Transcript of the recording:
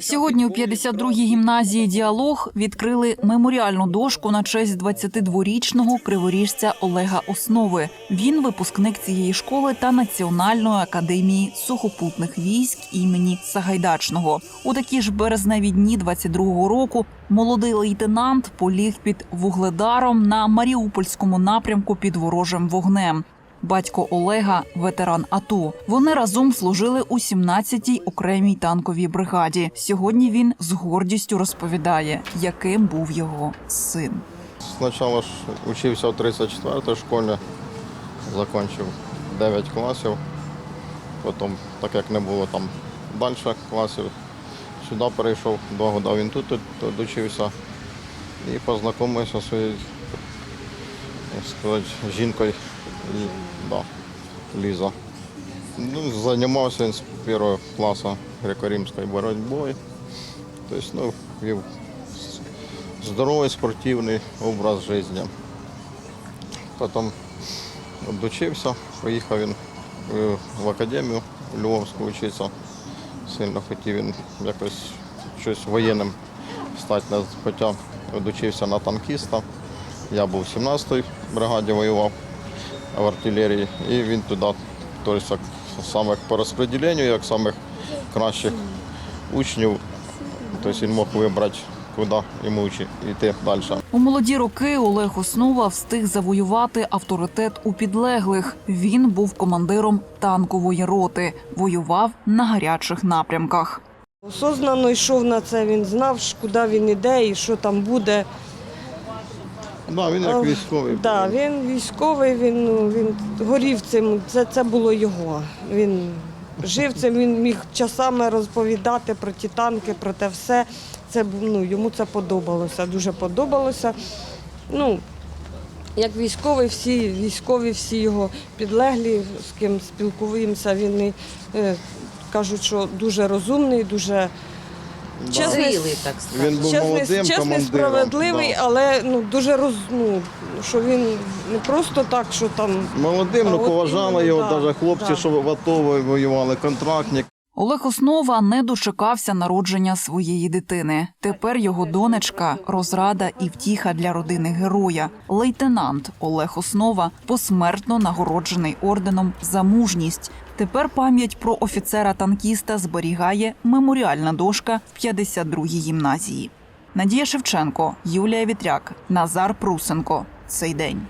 Сьогодні у 52-й гімназії діалог відкрили меморіальну дошку на честь 22-річного криворіжця Олега Основи. Він випускник цієї школи та Національної академії сухопутних військ імені Сагайдачного. У такі ж березневі дні 22-го року молодий лейтенант поліг під вугледаром на Маріупольському напрямку під ворожим вогнем. Батько Олега ветеран АТО. Вони разом служили у 17-й окремій танковій бригаді. Сьогодні він з гордістю розповідає, яким був його син. Спочатку ж учився в 34-й школі, закінчив 9 класів. Потім, так як не було там далі класів, сюди перейшов, два роки він тут, тут, учився і познайомився зі своєю як жінкою і, да, Ліза. Ну, займався він з першого класу греко-римською боротьбою. Тобто, ну, вів здоровий спортивний образ життя. Потім дочився, поїхав він е, в академію Львовську вчитися. Сильно хотів він якось щось воєнним стати, хоча дочився на танкіста. Я був в 17-й бригаді воював в артилерії, і він туди тобто, самих по розподіленню, як самих кращих учнів, тобто він мог вибрати, куди йому йти далі. У молоді роки Олег Основа встиг завоювати авторитет у підлеглих. Він був командиром танкової роти, воював на гарячих напрямках. Осознано йшов на це, він знав, куди він іде і що там буде. Да, він як військовий. Так, да, він військовий, він, ну, він горів цим, це, це було його. Він жив цим, він міг часами розповідати про ті танки, про те все. Це, ну, йому це подобалося, дуже подобалося. Ну, як військовий, всі військові, всі його підлеглі, з ким спілкуємося, він е, кажуть, що дуже розумний, дуже чесний, Зрілий, так сказати. Він був чесний, молодим чесний командиром. справедливий, да. але ну, дуже роз, ну, що він не просто так, що там. Молодим, ну поважали його, да, навіть хлопці, да. що в АТО воювали, контрактник. Олег Основа не дочекався народження своєї дитини. Тепер його донечка розрада і втіха для родини героя. Лейтенант Олег Основа посмертно нагороджений орденом за мужність. Тепер пам'ять про офіцера-танкіста зберігає меморіальна дошка в 52-й гімназії. Надія Шевченко, Юлія Вітряк, Назар Прусенко. Цей день.